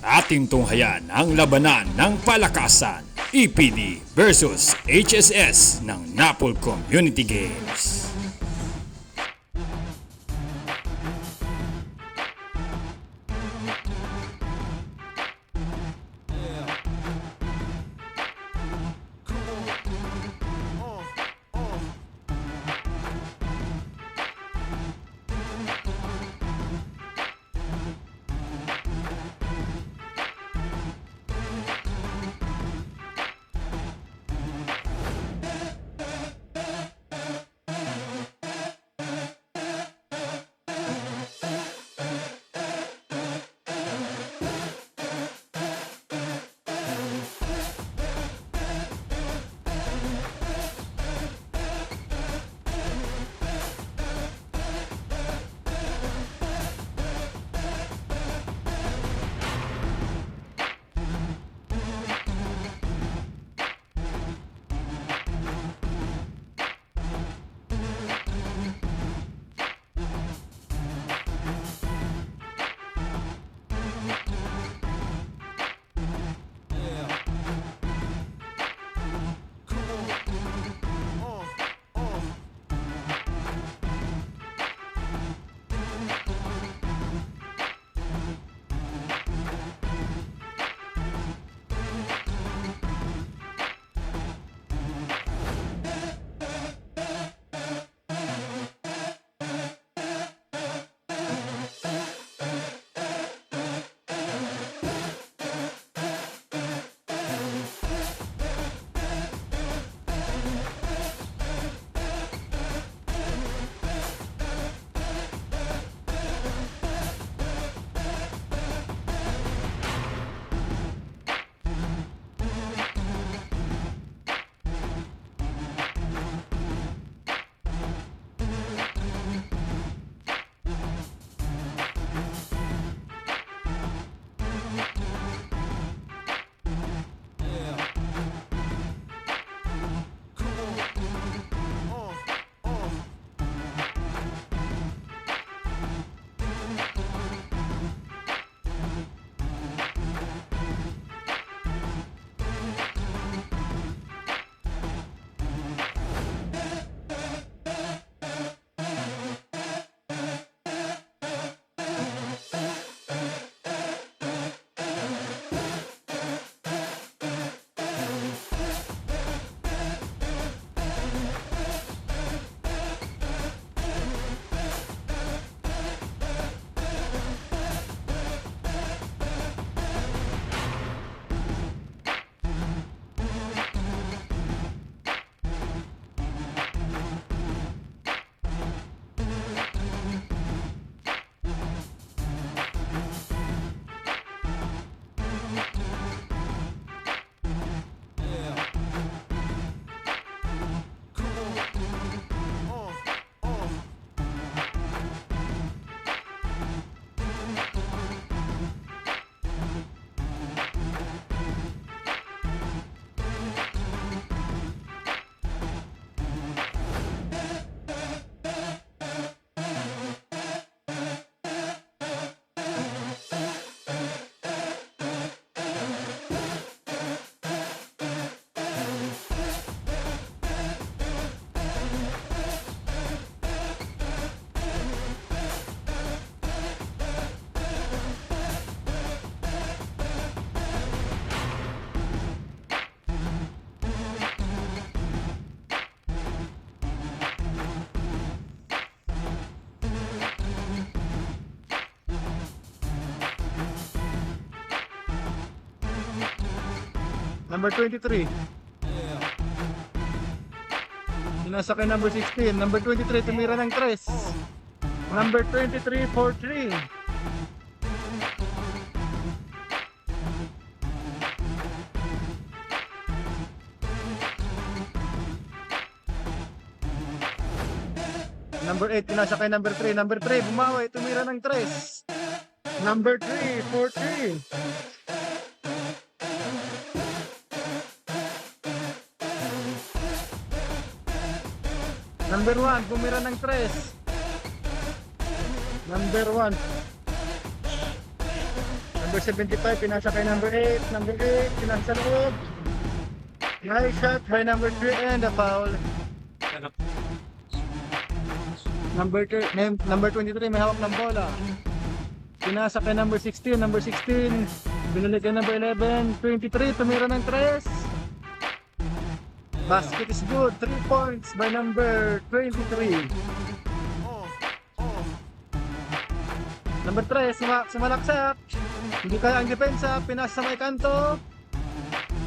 Ating tunghayan ang labanan ng palakasan. EPD versus HSS ng Napol Community Games. Number 23. Sinasa kay number 16. Number 23, tumira ng 3. Number 23, 4-3. Number 8, pinasa kay number 3. Number 3, bumawi, tumira ng 3. Number 3, 4-3. Number 1, bumira ng 3. Number 1. Number 75, pinasa kay number 8. Number 8, pinasa sa loob. Nice shot by number 3 and a foul. Number, number 23, may hawak ng bola. Pinasa kay number 16. Number 16, binalik kay number 11. 23, tumira ng 3. Basket is good. 3 points by number 23. Number 3, suma sumalaksak. Hindi kaya ang depensa. Pinasa sa may kanto.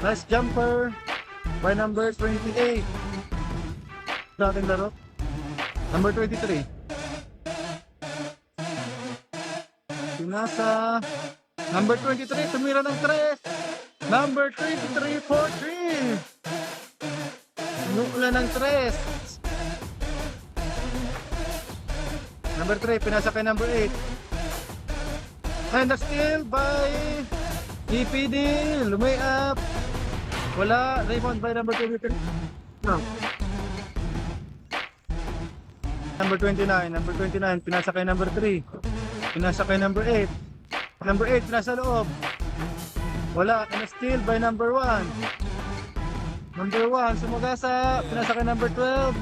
Nice jumper by number 28. Dating laro. Number 23. Pinasa. Number 23, tumira ng 3. Number 23 for 3. Nukla ng 3. Number 3, pinasa kay number 8. And a steal by EPD. Lumay up. Wala. Rebound by number 23. No. Number 29. Number 29. Pinasa kay number 3. Pinasa kay number 8. Number 8. Pinasa loob. Wala. And a steal by number 1. Number 1. Sumagasa. Pinasa kay number 12.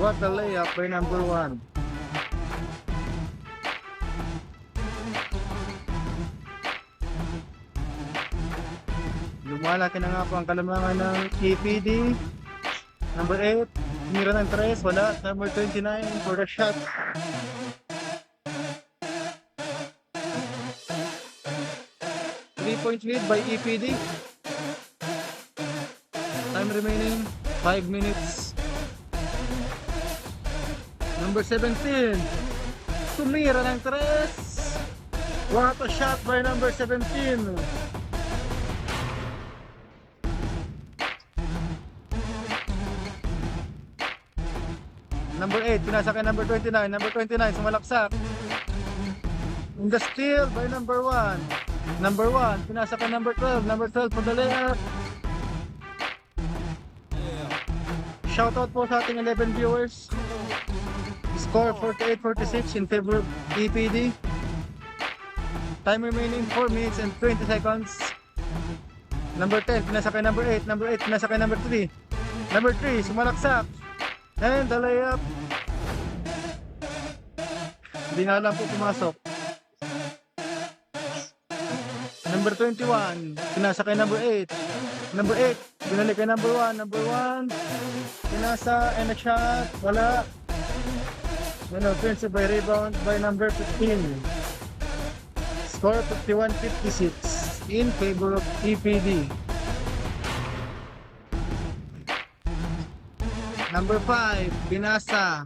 What a layup by number 1. Lumalaki na nga po ang kalamangan ng KPD. Number 8, mira ng 3, wala. Number 29 for the shot. Three point lead by EPD. Time remaining 5 minutes. Number 17, tumira ng 3. What a shot by number 17. Number 8, pinasa number 29. Number 29, sumalaksak. In the steal by number 1. Number 1, pinasa number 12. Number 12 for the. Shoutout po sa ating 11 viewers. Score 48-46 in favor of EPD. Time remaining 4 minutes and 20 seconds. Number 10, pinasa kay number 8. Number 8, pinasa kay number 3. Number 3, sumalaksak. And the layup. Hindi nga lang po pumasok. Number 21, pinasa kay number 8. Number 8, binalik kay number 1. Number 1, pinasa and a shot. Wala. Ano, offensive by rebound by number 15. Score 51-56 in favor of EPD. Number 5, binasa.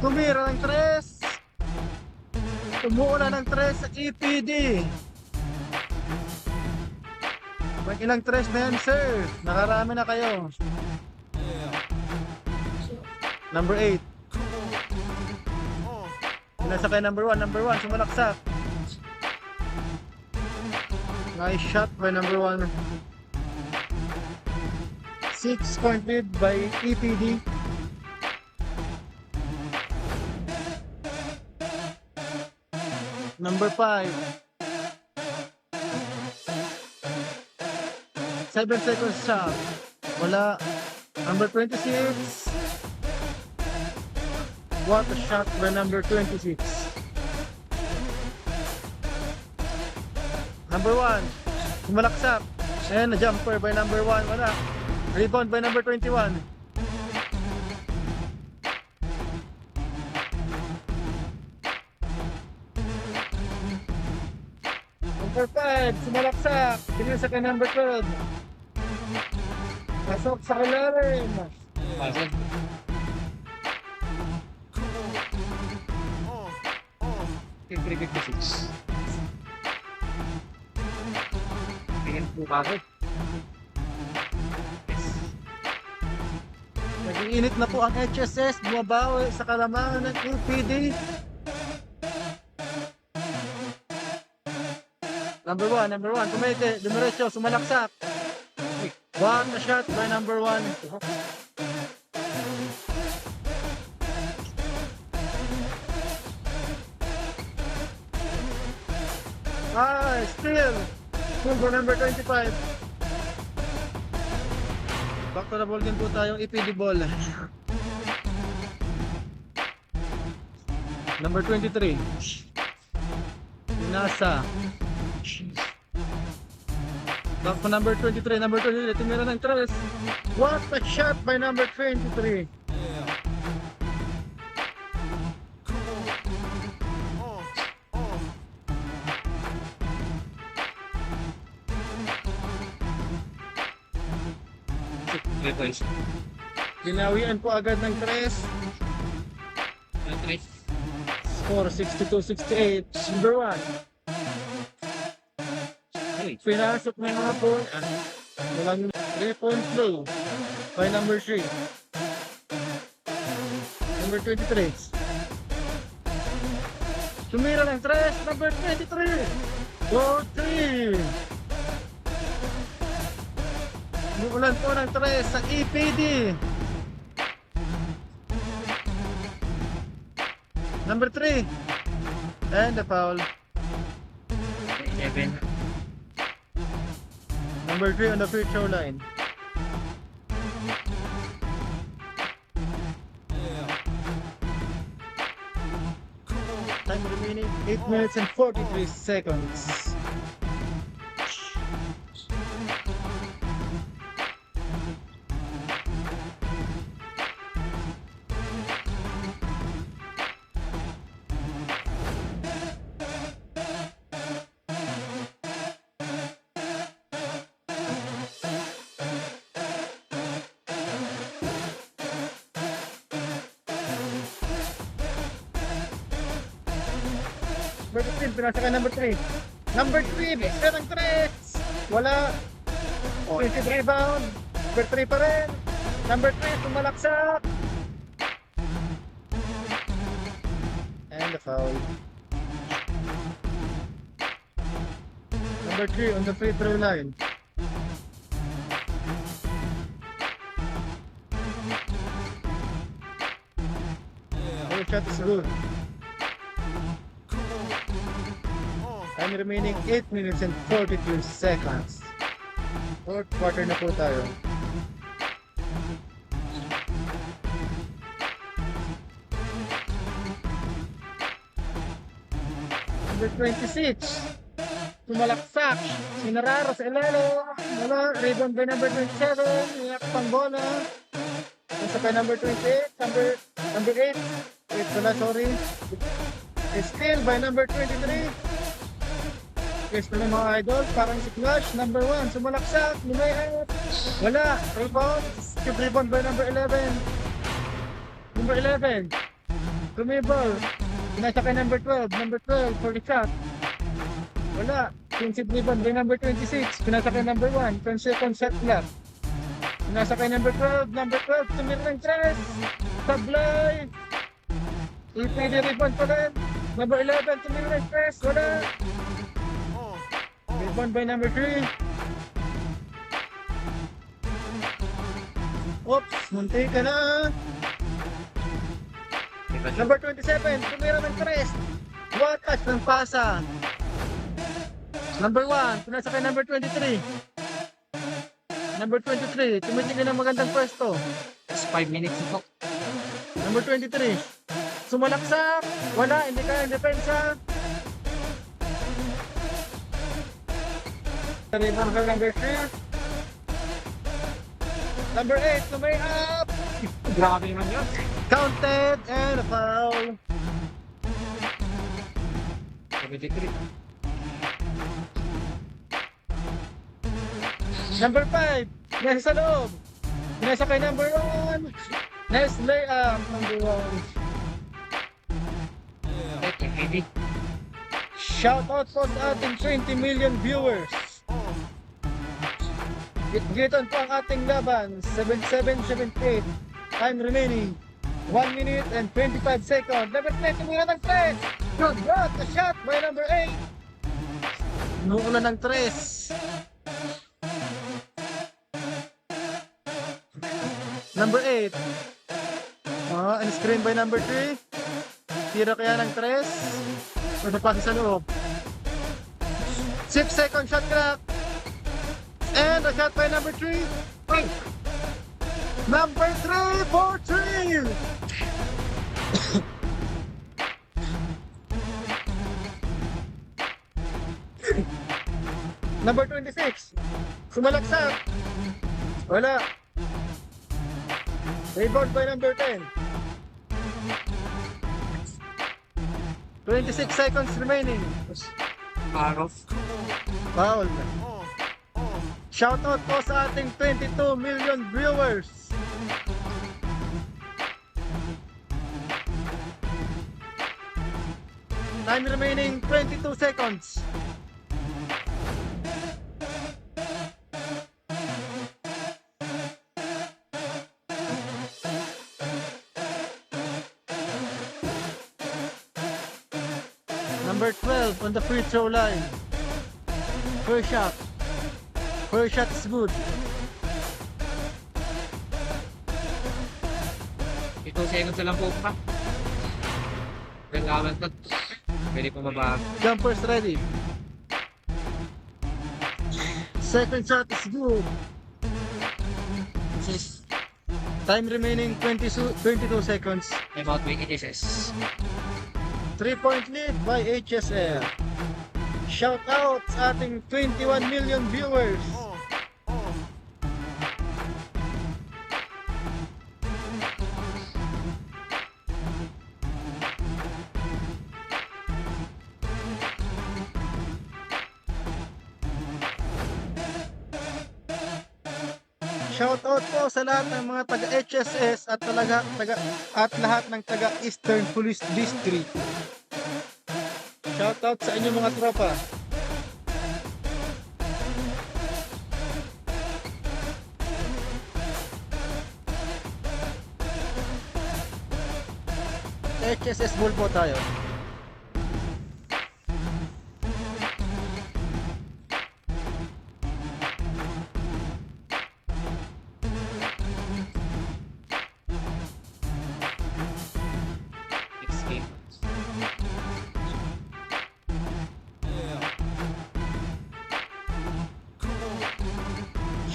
Tumira ng 3. Tumuula ng 3 sa EPD. Pag ilang 3 na yan, sir? Nakarami na kayo. Number 8. Binasa kay number 1. Number 1, sumalaksak. Nice shot by number 1. 6 point lead by EPD. Number 5. 7 seconds shot. Wala. Number 26. What a shot by number 26. Number 1, kumalaksak. And a jumper by number 1, wala. Rebound by number 21. Number 5, sumalaksak. Pinasa kay number 12. Pasok sa kalarin. Pasok. 356. Tingin po ba? Nag-iinit na po ang HSS, bumabawi sa kalamangan ng UPD. Number 1, number 1, tumete, dumiretso, sumalaksak. One shot by number 1. Ah, still. Number number 25. Back to the ball game po tayo. EPD ball. Number 23. Nasa. Back to number 23. Number 23. Tumira ng tres. What a shot by number 23. Three points. Binawian po agad ng tres. Three. Score 62-68. Number 1. Uy. Pinasok na nga po. Walang 3 point through by number 3. Number 23. Tumira ng 3. Number 23. 4-3. Umuulan po ng 3 sa EPD. Number 3. And the foul. Seven. Number 3 on the free throw line. Time remaining 8 minutes and 43 seconds. Number 15, pinasa ka number 3. Number 3, set ang threats. Wala. Offensive rebound. Number 3 pa rin. Number 3, tumalaksak. And the foul. Number 3 on the free throw line. Your shot is good. Time remaining 8 minutes and 42 seconds. Fourth quarter na po tayo. Number 26. Tumalaksak. Sinararo sa ilalo. Wala. Rebound by number 27. Iyak pang bola. Isa kay number 28. Number, number 8. Wait, wala, sorry. Still by number 23. Yes, na mga idol, parang si Clash, number 1, sumalaksak, lumayat. Wala, rebound, skip rebound by number 11. Number 11, tumibol. Pinasa kay number 12, number 12, for the shot. Wala, defensive rebound by number 26, pinasa kay number 1, 10 second shot clock. Pinasa kay number 12, number 12, tumira ng tres. Sablay. EPD rebound pa rin. Number 11, tumira ng tres, wala. Rebound by number 3. Oops, munti ka na. Number 27, tumira ng tres. What touch ng pasa. Number 1, pinasa kay number 23. Number 23, tumitingin ng magandang pwesto. It's five minutes na po. Number 23, sumalaksak. Wala, hindi kaya depensa. Number 3. Number 8, tumay up. Grabe naman yun. Counted and a foul. Number 5, nasa sa loob. Nasa kay number 1. Nice layup, number 1. Eighty. Shout out po sa ating 20 million viewers. Gitgitan po ang ating laban. 77-78. Time remaining. 1 minute and 25 seconds. Number 3, tumira ng 3. Good God, the shot by number 8. Nuulan ng 3. Number 8. Ah, and screen by number 3. Tira kaya ng 3. Ano pa sa loob? Six second shot clock. And a shot by number three. Oh. Number three for three. number 26. Sumalaksak. Wala. Rebound by number 10. 26 seconds remaining. Araw. Foul. Shoutout po sa ating 22 million viewers. Time remaining 22 seconds. Number 12 on the free throw line. First shot. First shot is good. Ito seconds na lang po pa. Kailangan to. Pwede pa mababa. Jumpers ready. Second shot is good. Time remaining 22, 22 seconds. About week HSS. 3 point lead by HSL. Shout out sa ating 21 million viewers. Shout out po sa lahat ng mga taga HSS at talaga taga at lahat ng taga Eastern Police District. Shout out sa inyong mga tropa. HSS Bull po tayo.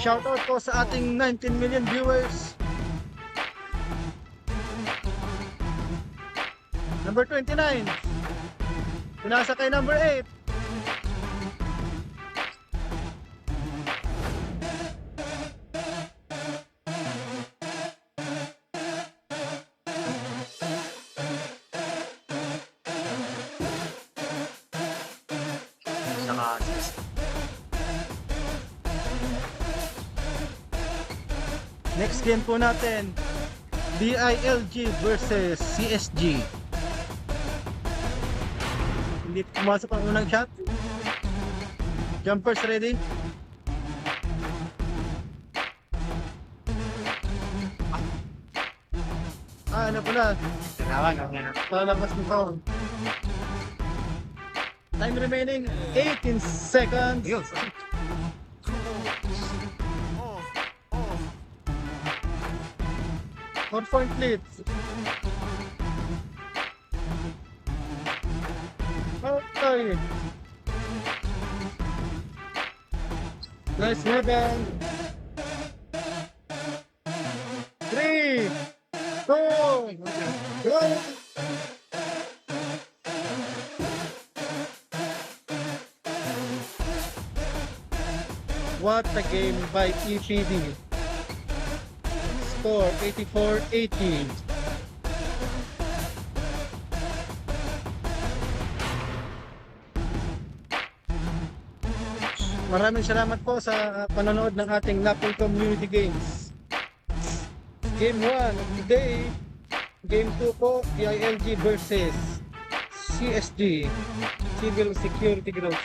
Shout out po sa ating 19 million viewers. Number 29. Pinasa kay number 8. Game po natin, DILG versus CSG. Hindi pumasok ang unang shot. Jumpers ready? Ah, ano pala? Tinawan. Ano Lalabas mo foul. Time remaining 18 seconds. Yun. Oh, one point lead. Okay. Nice rebound. Three, two. What a game by EPD. Score 84-80. Maraming salamat po sa panonood ng ating Napol Community Games. Game 1 of today, Game 2 po, PILG versus CSG, Civil Security Group.